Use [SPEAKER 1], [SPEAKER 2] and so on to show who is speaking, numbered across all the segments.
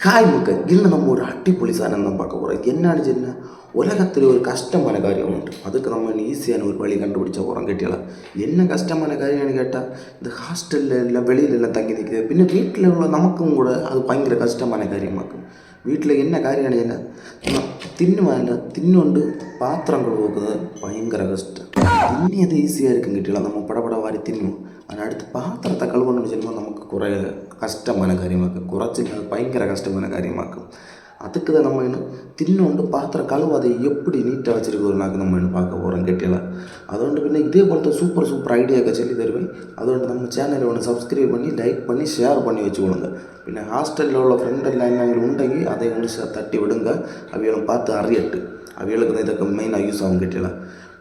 [SPEAKER 1] Hi மக்கள் இன்று நம்ம ஒரு அட்டிப்பொலி சாதனம் தான் பார்க்க போகிறோம் என்னன்னு சொன்னால் உலகத்தில் ஒரு கஷ்டமான காரியம் உண்டு அதுக்கு நம்ம ஈஸியான ஒரு வழி கண்டுபிடிச்ச போகிறோம் கேட்டியலாம் என்ன கஷ்டமான காரியம்னு கேட்டால் இந்த ஹாஸ்டலில் இல்லை வெளியில எல்லாம் தங்கி நிற்கிறது பின்ன வீட்டில் உள்ள நமக்கும் கூட அது பயங்கர கஷ்டமான காரியமாக்கும் വീട്ടിലെ എന്നെ കാര്യമാണ് ഞാൻ തിന്നുവാനല്ല തിന്നുകൊണ്ട് പാത്രം കൊടുക്കുന്നത് ഭയങ്കര കഷ്ടം തിന്നിയത് ഈസി ആയിരിക്കും കിട്ടിയില്ല. നമ്മൾ പടപട വാരി തിന്നു. അതിനടുത്ത് പാത്രത്തെ കളുകൊണ്ട് ചെല്ലുമ്പോൾ നമുക്ക് കുറേ കഷ്ടമാണ് കാര്യമാക്കും കുറച്ചില്ല ഭയങ്കര കഷ്ടമാണ് കാര്യമാക്കും அதுக்கு தான் நம்ம என்ன தின்னொண்டு பாத்திரம் கழுவு அதை எப்படி நீட்டாக வச்சுருக்கிறோம்னாக்க நம்ம என்ன பார்க்க போகிறோம் கெட்டியெல்லாம் அதுകൊണ്ട് പിന്നെ ഇതേപോലത്തെ സൂപ്പർ സൂപ്പർ ഐഡിയ ഒക്കെ ചൊല്ലി തരുവേ അതുകൊണ്ട് നമ്മൾ ചാനൽ ഒന്ന് സബ്സ്ക്രൈബ് പണി ലൈക്ക് പണി ഷെയർ പണി വെച്ചുകൊള്ളുക പിന്നെ ഹോസ്റ്റലിലുള്ള ഫ്രണ്ടെല്ലാം എന്നെങ്കിലും ഉണ്ടെങ്കിൽ അതേ കൊണ്ട് തട്ടി വിടുങ്ക അവയോളം പാത്ത് അറിയട്ട് അവയോളൊക്കെ ഇതൊക്കെ മെയിനായി യൂസ് ആവും കിട്ടിയല്ല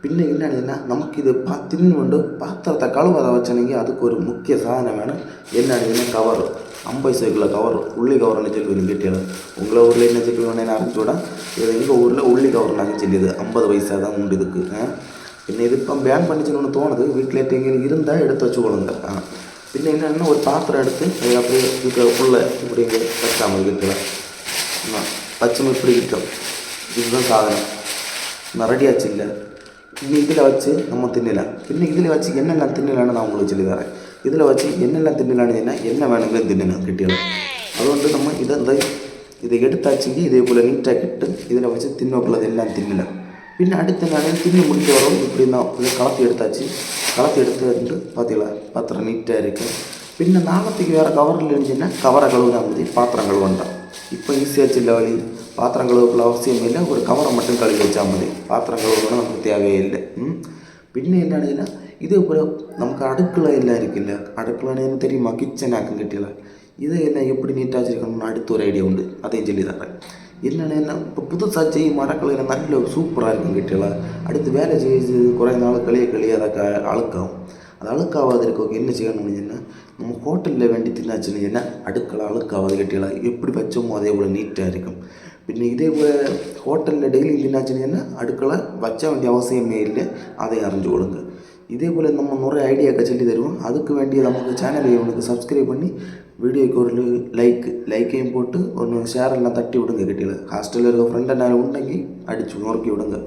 [SPEAKER 1] പിന്നെ എന്നാണെന്നാ നമുക്കിത് പാ തിന്നുകൊണ്ട് പാത്രത്തെ കളുവത വെച്ചാണെങ്കിൽ അതൊക്കെ ഒരു മുഖ്യ സാധനമാണ് എന്നാണ് കവർ ஐம்பது சைக்கில் கவர் உள்ளி கவர் நினைச்சிருக்கீங்க கேட்டியலாம் உங்களை ஊரில் என்ன சொல்லுவேன் நான் கூட இது எங்கள் ஊரில் உள்ளி கவர் நாங்கள் சொல்லியது. ஐம்பது வயசாக தான் உண்டு இதுக்கு. பின்ன இது இப்போ பேன் பண்ணிச்சணும்னு தோணுது. வீட்டில் எங்கேயும் இருந்தால் எடுத்து வச்சுக்கொள்ளுங்க பின்ன என்னென்னா ஒரு பாத்திரம் எடுத்து அப்படியே இதுக்கு உள்ள இப்படி இங்கே வச்சாமல் இருக்கலாம் வச்சோம் இப்படி இருக்கும் இதுதான் சாதனம். நான் இல்லை இன்னும் இதில் வச்சு நம்ம தின்னலாம். பின்ன இதில் வச்சு என்னென்ன தின்னலான்னு நான் உங்களுக்கு சொல்லி தரேன். இதில் வச்சு என்னென்ன தின்னலானதுன்னா என்ன வேணுங்களோ தின்னணும் கிட்டியலாம் അതുകൊണ്ട് നമ്മൾ ഇത് ഇത് എടുത്താച്ചെങ്കിൽ ഇതേപോലെ നീറ്റാക്കിയിട്ട് ഇതിനെ വെച്ച് തിന്നോക്കുള്ളത് എല്ലാം തിന്നില്ല പിന്നെ അടുത്തനാണ് തിന്നു മുടിച്ചോറും ഇപ്പം ഇത് കളത്തി എടുത്താച്ച് കളത്തി എടുത്തുകൊണ്ട് പാത്തികള പാത്രം നീറ്റായിരിക്കും പിന്നെ നാളത്തേക്ക് വേറെ കവറിൽ എഴുതിച്ചാൽ കവറ കഴുകിയാൽ മതി പാത്രം കഴുകണ്ട ഇപ്പോൾ ஈஸியாச்சுள்ள வழி பாத்திரம் கழுவுக்குள்ள அவசியம் இல்லை ஒரு கவரை மட்டும் கழுவி வச்சால் மதி பாத்திரம் கழுவுனா நமக்கு தேவையே இல்லை பின்ன என்னன்னு ഇതേപോലെ നമുക്ക് അടുക്കള എല്ലാം ഇരിക്കില്ല അടുക്കളയാണ് തെരയുമാ കിച്ചനാക്കം കിട്ടിയില്ല இதையெல்லாம் எப்படி நீட்டாக வச்சுருக்கணும்னு அடுத்து ஒரு ஐடியா உண்டு. அதையும் சொல்லி தர்றேன் என்னென்னா என்ன இப்போ புதுசாக செய்யும் மரக்கலையில் நல்ல சூப்பராக இருக்கும் கிட்டலாம் அடுத்து வேலை செய்து குறை நாள் கழிய கழிய அதை க அழுக்காகும். அது அழுக்காகாது இருக்க என்ன செய்யணும்னு சொன்னால் நம்ம ஹோட்டலில் வேண்டி தின்னாச்சுன்னு என்ன அடுக்கலை அழுக்காகாது கட்டியலாம் எப்படி வச்சோமோ அதே போல் நீட்டாக இருக்கும். പിന്നെ ഇതേപോലെ ഹോട്ടലിൽ ഡെയിലി തിന്നാച്ചിന് തന്നെ അടുക്കള വച്ചാൽ വേണ്ടി അവസ്ഥയമേ ഇല്ല അതേ അറിഞ്ഞു കൊടുക്കുക இதே போல் நம்ம நிறைய ஐடியாக்கள் சொல்லி தருவோம். அதுக்கு வேண்டிய நமக்கு சேனலை உனக்கு சப்ஸ்கிரைப் பண்ணி வீடியோக்கு ஒரு லைக் லைக்கையும் போட்டு ஒன்று ஷேர் தட்டி விடுங்க கிட்டியில் ஹாஸ்டலில் இருக்க ஃப்ரெண்டை நான் உண்டங்கி அடிச்சு நொறுக்கி விடுங்க.